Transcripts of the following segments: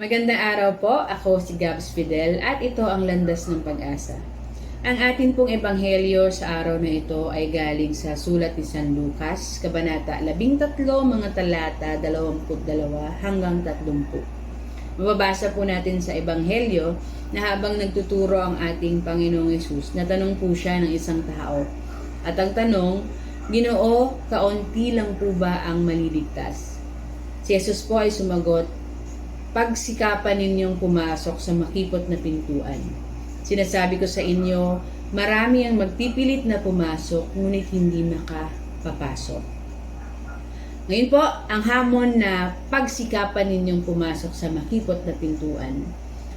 Magandang araw po, ako si Gabs Fidel at ito ang Landas ng Pag-asa. Ang atin pong ebanghelyo sa araw na ito ay galing sa sulat ni San Lucas, Kabanata 13, mga talata 22 hanggang 30. Mababasa po natin sa ebanghelyo na habang nagtuturo ang ating Panginoong Yesus, natanong po siya ng isang tao. At ang tanong, Ginoo, kaunti lang po ba ang maliligtas? Si Jesus po ay sumagot, pagsikapan ninyong pumasok sa makipot na pintuan. Sinasabi ko sa inyo, marami ang magpipilit na pumasok, ngunit hindi makapapasok. Ngayon po, ang hamon na pagsikapan ninyong pumasok sa makipot na pintuan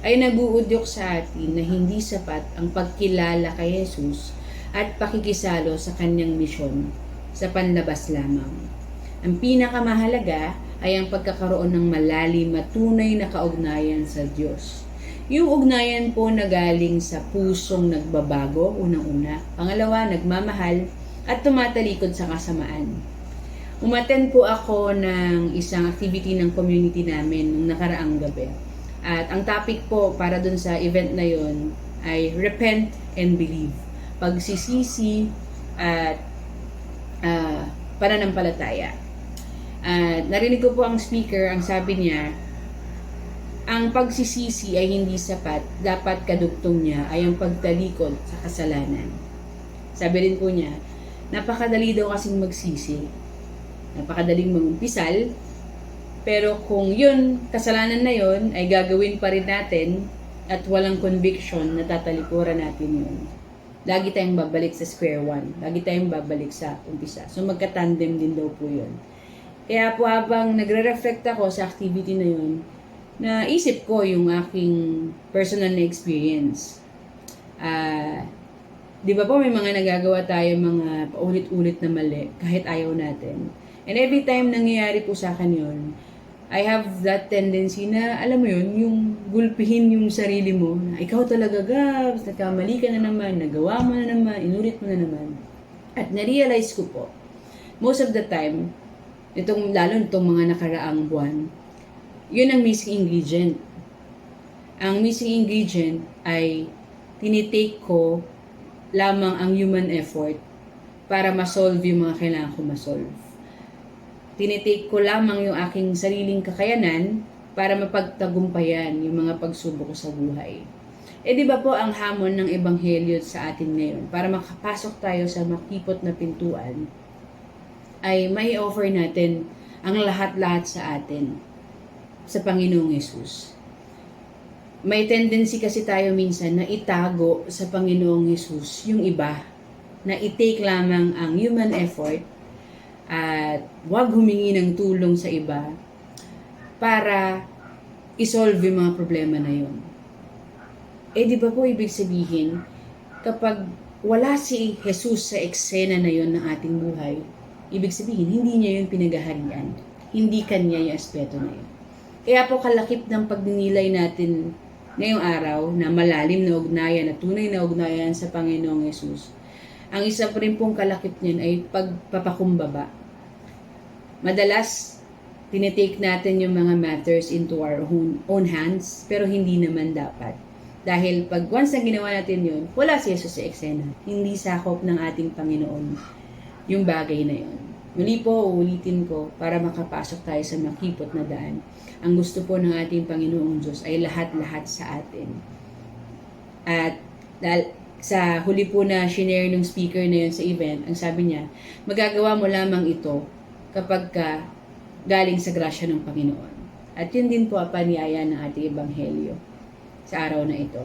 ay naguudyok sa atin na hindi sapat ang pagkilala kay Jesus at pakikisalo sa kanyang misyon sa panlabas lamang. Ang pinakamahalaga ay ang pagkakaroon ng malalim at tunay na kaugnayan sa Diyos. Yung ugnayan po na galing sa pusong nagbabago, unang-una. Pangalawa, nagmamahal at tumatalikod sa kasamaan. Umaten po ako ng isang activity ng community namin nung nakaraang gabi. At ang topic po para dun sa event na yon ay Repent and Believe. Pagsisisi at uh, pananampalataya. At narinig ko po ang speaker, ang sabi niya, ang pagsisisi ay hindi sapat, dapat kadugtong niya ay ang pagtalikod sa kasalanan. Sabi rin po niya, napakadali daw kasing magsisi. Napakadaling magumpisal, pero kung yun, kasalanan na yun, ay gagawin pa rin natin at walang conviction na tatalikuran natin yun. Lagi tayong babalik sa square one. Lagi tayong babalik sa umpisa. So magka-tandem din daw po yun. Kaya po habang nagre-reflect ako sa activity na yun, naisip ko yung aking personal na experience. Ah, di ba po may mga nagagawa tayo mga paulit-ulit na mali kahit ayaw natin. And every time nangyayari po sa akin yun, I have that tendency na, alam mo yun, yung gulpihin yung sarili mo, na ikaw talaga gabs, nagkamali ka na naman, nagawa mo na naman, inulit mo na naman. At na-realize ko po, most of the time, itong, lalo itong mga nakaraang buwan, yun ang missing ingredient. Ang missing ingredient ay tinitake ko lamang ang human effort para ma-solve yung mga kailangan ko ma-solve. Tinitake ko lamang yung aking sariling kakayanan para mapagtagumpayan yung mga pagsubok ko sa buhay. E di ba po ang hamon ng ebanghelyo sa atin ngayon para makapasok tayo sa makipot na pintuan ay may offer natin ang lahat-lahat sa atin sa Panginoong Yesus. May tendency kasi tayo minsan na itago sa Panginoong Yesus yung iba, na i-take lamang ang human effort at wag humingi ng tulong sa iba para isolve yung mga problema na yun. Eh di ba po ibig sabihin, kapag wala si Jesus sa eksena na yun ng ating buhay, ibig sabihin, hindi niya yun pinagaharian. Hindi kanya yung aspeto na yun. Kaya po kalakip ng pagninilay natin ngayong araw na malalim na ugnayan at tunay na ugnayan sa Panginoong Yesus. Ang isa pa rin pong kalakip niyan ay pagpapakumbaba. Madalas, tinitake natin yung mga matters into our own, own hands, pero hindi naman dapat. Dahil pag once na ginawa natin yun, wala si Jesus sa eksena. Hindi sakop ng ating Panginoon yung bagay na yun. Muli po, uulitin ko para makapasok tayo sa makipot na daan. Ang gusto po ng ating Panginoong Diyos ay lahat-lahat sa atin. At dahil sa huli po na shinare ng speaker na yun sa event, ang sabi niya, magagawa mo lamang ito kapag ka galing sa grasya ng Panginoon. At yun din po ang ng ating Ebanghelyo sa araw na ito.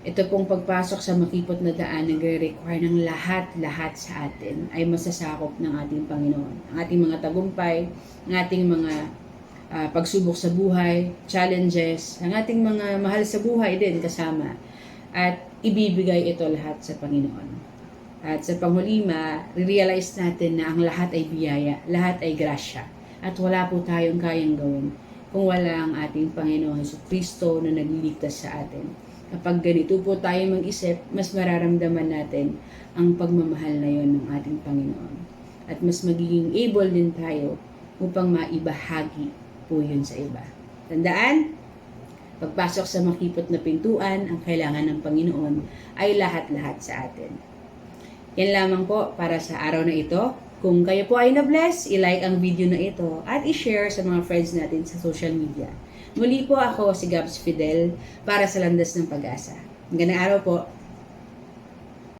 Ito pong pagpasok sa makipot na daan nagre-require ng lahat-lahat sa atin ay masasakop ng ating Panginoon. Ang ating mga tagumpay, ang ating mga uh, pagsubok sa buhay, challenges, ang ating mga mahal sa buhay din kasama. At ibibigay ito lahat sa Panginoon. At sa panghuli, ma-realize natin na ang lahat ay biyaya, lahat ay grasya. At wala po tayong kayang gawin kung wala ang ating Panginoon Heso Kristo na nagliligtas sa atin. Kapag ganito po tayo mag-isip, mas mararamdaman natin ang pagmamahal na yon ng ating Panginoon. At mas magiging able din tayo upang maibahagi po yun sa iba. Tandaan, pagpasok sa makipot na pintuan, ang kailangan ng Panginoon ay lahat-lahat sa atin. Yan lamang po para sa araw na ito. Kung kayo po ay na-bless, i-like ang video na ito at i-share sa mga friends natin sa social media. Muli po ako si Gabs Fidel para sa Landas ng Pag-asa. Magandang araw po.